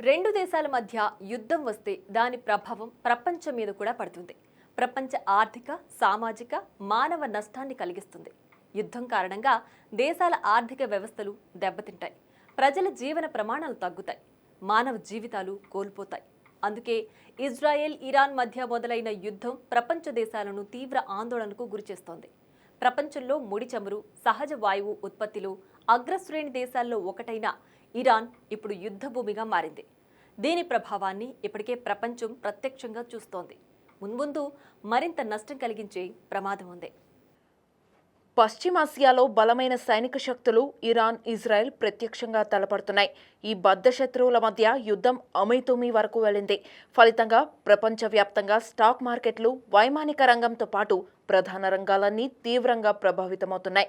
రెండు దేశాల మధ్య యుద్ధం వస్తే దాని ప్రభావం ప్రపంచం మీద కూడా పడుతుంది. ప్రపంచ ఆర్థిక సామాజిక మానవ నష్టాన్ని కలిగిస్తుంది. యుద్ధం కారణంగా దేశాల ఆర్థిక వ్యవస్థలు దెబ్బతింటాయి. ప్రజల జీవన ప్రమాణాలు తగ్గుతాయి. మానవ జీవితాలు కోల్పోతాయి. అందుకే ఇజ్రాయెల్ ఇరాన్ మధ్య మొదలైన యుద్ధం ప్రపంచ దేశాలను తీవ్ర ఆందోళనకు గురిచేస్తోంది ప్రపంచంలో ముడి చమురు సహజ వాయువు ఉత్పత్తిలో అగ్రశ్రేణి దేశాల్లో ఒకటైన ఇరాన్ ఇప్పుడు యుద్ధ భూమిగా మారింది. దీని ప్రభావాన్ని ఇప్పటికే ప్రపంచం ప్రత్యక్షంగా చూస్తోంది. మున్ముందు మరింత నష్టం కలిగించే ప్రమాదం ఉంది. పశ్చిమాసియాలో బలమైన సైనిక శక్తులు ఇరాన్ ఇజ్రాయెల్ ప్రత్యక్షంగా తలపడుతున్నాయి. ఈ బద్ధ శత్రువుల మధ్య యుద్ధం అమైతుమి వరకు వెళ్ళింది. ఫలితంగా ప్రపంచవ్యాప్తంగా స్టాక్ మార్కెట్లు వైమానిక రంగంతో పాటు ప్రధాన రంగాలన్నీ తీవ్రంగా ప్రభావితమవుతున్నాయి.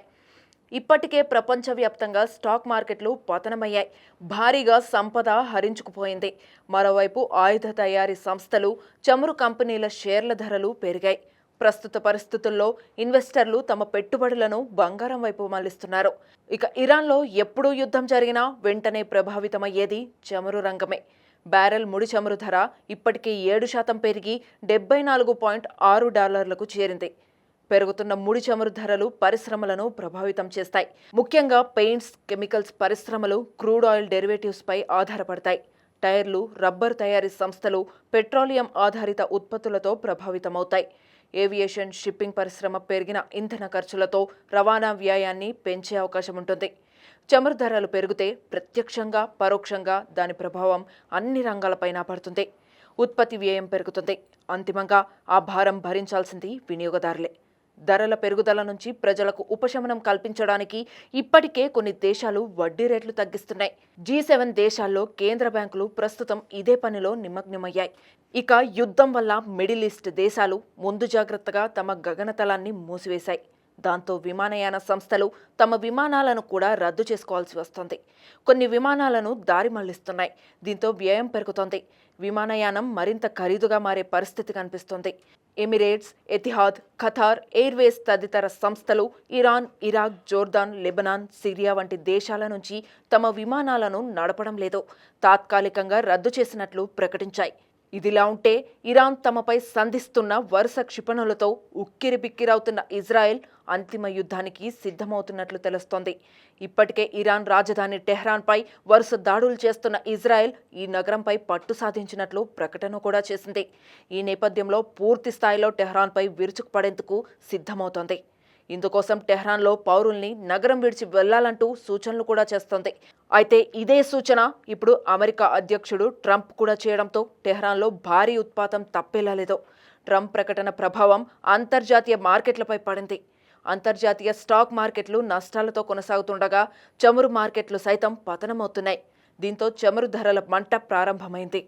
ఇప్పటికే ప్రపంచవ్యాప్తంగా స్టాక్ మార్కెట్లు పతనమయ్యాయి. భారీగా సంపద హరించుకుపోయింది. మరోవైపు ఆయుధ తయారీ సంస్థలు చమురు కంపెనీల షేర్ల ధరలు పెరిగాయి. ప్రస్తుత పరిస్థితుల్లో ఇన్వెస్టర్లు తమ పెట్టుబడులను బంగారం వైపు మళ్ళిస్తున్నారు. ఇక ఇరాన్లో ఎప్పుడూ యుద్ధం జరిగినా వెంటనే ప్రభావితమయ్యేది చమురు రంగమే. బ్యారెల్ ముడి చమురు ధర ఇప్పటికే ఏడు శాతం పెరిగి డెబ్బై నాలుగు పాయింట్ ఆరు డాలర్లకు చేరింది. పెరుగుతున్న ముడి చమురు ధరలు పరిశ్రమలను ప్రభావితం చేస్తాయి. ముఖ్యంగా పెయింట్స్ కెమికల్స్ పరిశ్రమలు క్రూడ్ ఆయిల్ డెరివేటివ్స్ పై ఆధారపడతాయి. టైర్లు రబ్బరు తయారీ సంస్థలు పెట్రోలియం ఆధారిత ఉత్పత్తులతో ప్రభావితమవుతాయి. ఏవియేషన్ షిప్పింగ్ పరిశ్రమ పెరిగిన ఇంధన ఖర్చులతో రవాణా వ్యయాన్ని పెంచే అవకాశం ఉంటుంది. చమురు ధరలు పెరిగితే ప్రత్యక్షంగా పరోక్షంగా దాని ప్రభావం అన్ని రంగాలపైన పడుతుంది. ఉత్పత్తి వ్యయం పెరుగుతుంది. అంతిమంగా ఆ భారం భరించాల్సింది వినియోగదారులే. ధరల పెరుగుదల నుంచి ప్రజలకు ఉపశమనం కల్పించడానికి ఇప్పటికే కొన్ని దేశాలు వడ్డీ రేట్లు తగ్గిస్తున్నాయి. జీ సెవెన్ దేశాల్లో కేంద్ర బ్యాంకులు ప్రస్తుతం ఇదే పనిలో నిమగ్నమయ్యాయి. ఇక యుద్ధం వల్ల మిడిల్ ఈస్ట్ దేశాలు ముందు జాగ్రత్తగా తమ గగనతలాన్ని మూసివేశాయి. దాంతో విమానయాన సంస్థలు తమ విమానాలను కూడా రద్దు చేసుకోవాల్సి వస్తుంది. కొన్ని విమానాలను దారి మళ్ళిస్తున్నాయి. దీంతో వ్యయం పెరుగుతోంది. విమానయానం మరింత ఖరీదుగా మారే పరిస్థితి కనిపిస్తోంది. ఎమిరేట్స్ ఎతిహాద్ ఖతార్ ఎయిర్వేస్ తదితర సంస్థలు Iran Iraq Jordan Lebanon Syria వంటి దేశాల నుంచి తమ విమానాలను నడపడం లేదు. తాత్కాలికంగా రద్దు చేసినట్లు ప్రకటించాయి. ఇదిలా ఉంటే ఇరాన్ తమపై సంధిస్తున్న వరుస క్షిపణులతో ఉక్కిరిబిక్కిరవుతున్న ఇజ్రాయెల్ అంతిమ యుద్ధానికి సిద్ధమవుతున్నట్లు తెలుస్తోంది. ఇప్పటికే ఇరాన్ రాజధాని టెహ్రాన్పై వరుస దాడులు చేస్తున్న ఇజ్రాయెల్ ఈ నగరంపై పట్టు సాధించినట్లు ప్రకటన కూడా చేసింది. ఈ నేపథ్యంలో పూర్తి స్థాయిలో టెహ్రాన్పై విరుచుకుపడేందుకు సిద్ధమవుతోంది. ఇందుకోసం టెహ్రాన్లో పౌరుల్ని నగరం విడిచి వెళ్ళాలంటూ సూచనలు కూడా చేస్తోంది. అయితే ఇదే సూచన ఇప్పుడు అమెరికా అధ్యక్షుడు ట్రంప్ కూడా చేయడంతో టెహ్రాన్లో భారీ ఉత్పాతం తప్పేలా లేదో. ట్రంప్ ప్రకటన ప్రభావం అంతర్జాతీయ మార్కెట్లపై పడింది. అంతర్జాతీయ స్టాక్ మార్కెట్లు నష్టాలతో కొనసాగుతుండగా చమురు మార్కెట్లు సైతం పతనమవుతున్నాయి. దీంతో చమురు ధరల మంట ప్రారంభమైంది.